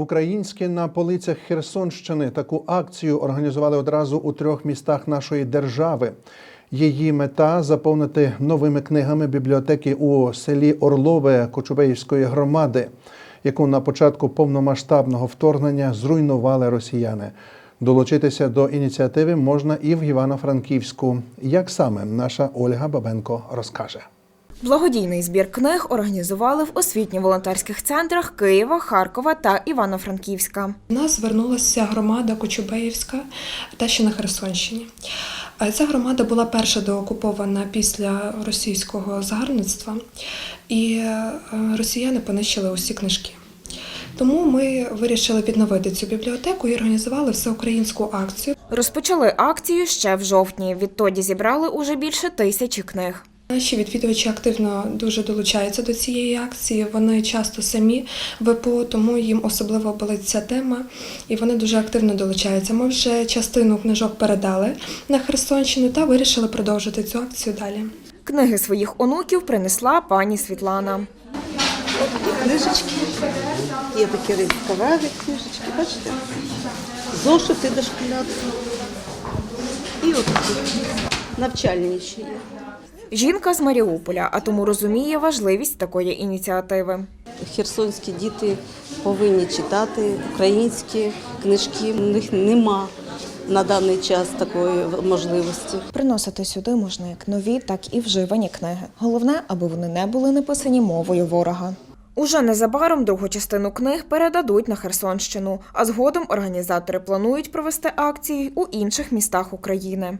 Українське на полицях Херсонщини таку акцію організували одразу у трьох містах нашої держави. Її мета заповнити новими книгами бібліотеки у селі Орлове Кочубеївської громади, яку на початку повномасштабного вторгнення зруйнували росіяни. Долучитися до ініціативи можна і в Івано-Франківську. Як саме наша Ольга Бабенко розкаже. Благодійний збір книг організували в освітньо-волонтерських центрах Києва, Харкова та Івано-Франківська. До нас звернулася громада Кочубеївська, та що на Херсонщині. Е, Ця громада була перша деокупована після російського загарбництва, і е, росіяни понищили усі книжки. Тому ми вирішили відновити цю бібліотеку і організували всеукраїнську акцію. Розпочали акцію ще в жовтні. Відтоді зібрали уже більше тисячі книг. Наші відвідувачі активно дуже долучаються до цієї акції. Вони часто самі ВПО, тому їм особливо болить ця тема, і вони дуже активно долучаються. Ми вже частину книжок передали на Херсонщину та вирішили продовжити цю акцію далі. Книги своїх онуків принесла пані Світлана. книжечки. Є такі реєстрували книжечки, бачите? Зошити дошкільняцтва. І от навчальні ще є. Жінка з Маріуполя, а тому розуміє важливість такої ініціативи. Херсонські діти повинні читати українські книжки. У них нема на даний час такої можливості. Приносити сюди можна як нові, так і вживані книги. Головне, аби вони не були написані мовою ворога. Уже незабаром другу частину книг передадуть на Херсонщину, а згодом організатори планують провести акції у інших містах України.